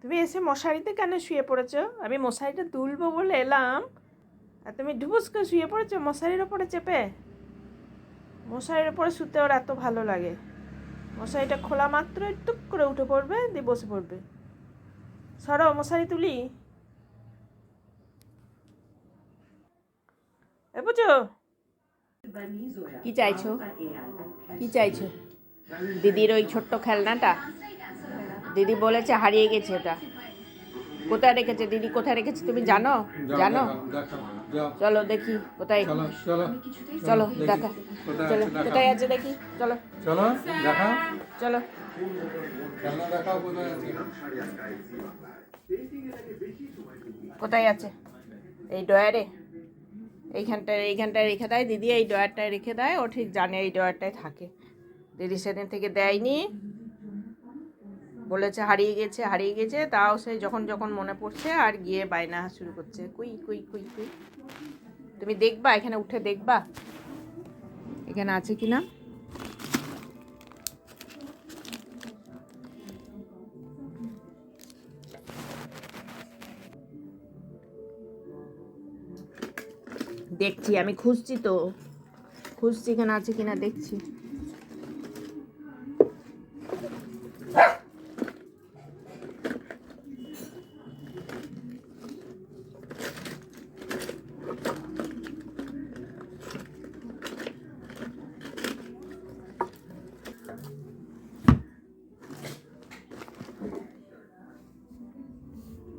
তুমি এসে মশারিতে কেন শুয়ে পড়েছো? আমি মশারিটা তুলবো বলে এলাম। আর তুমি ঢুবুস করে শুয়ে পড়েছো মশারির ওপরে চেপে? মশারির ওপরে শুতে ওর এত ভালো লাগে। মশারিটা খোলা মাত্র টুক করে উঠে পড়বে, দিয়ে বসে পড়বে। সরো মশারি তুলি। এ বুঝো? কি চাইছো? কি চাইছো? দিদির ওই ছোট্ট খেলনাটা? দিদি বলেছে হারিয়ে গেছে ওটা কোথায় রেখেছে? দিদি কোথায় রেখেছে তুমি জানো? জানো? চলো দেখি কোথায়। চলো চলো। চলো দেখা। কোথায় চলো আছে কোথায় আছে দেখি। চলো। চলো দেখাও চলো। কোথায় আছে? কোথায় আছে? এই ডয়ারে এইখানটায় এইখানটায় রেখে দেয়। দিদি এই ডয়ারটায় রেখে দেয়। ও ঠিক জানে এই ডয়ারটায় থাকে। দিদি সেদিন থেকে দেয়নি। বলেছে হারিয়ে গেছে হারিয়ে গেছে, তাও সে যখন যখন মনে পড়ছে আর গিয়ে বায়না শুরু করছে। কুই কুই কুই কুই। তুমি দেখবা, এখানে উঠে দেখবা। এখানে আছে কি না? দেখছি, আমি খুঁজছি তো। খুঁজছি, এখানে আছে কিনা দেখছি।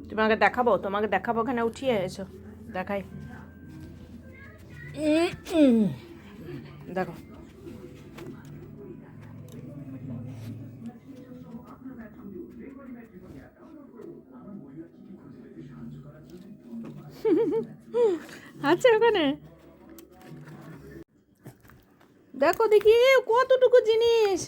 তোমাকে দেখাবো তোমাকে দেখাবো ওখানে উঠিয়ে এসো। দেখাই। দেখো। আছে ওখানে? দেখো দেখি কতটুকু জিনিস?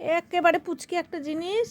একেবারে পুচকি একটা জিনিস।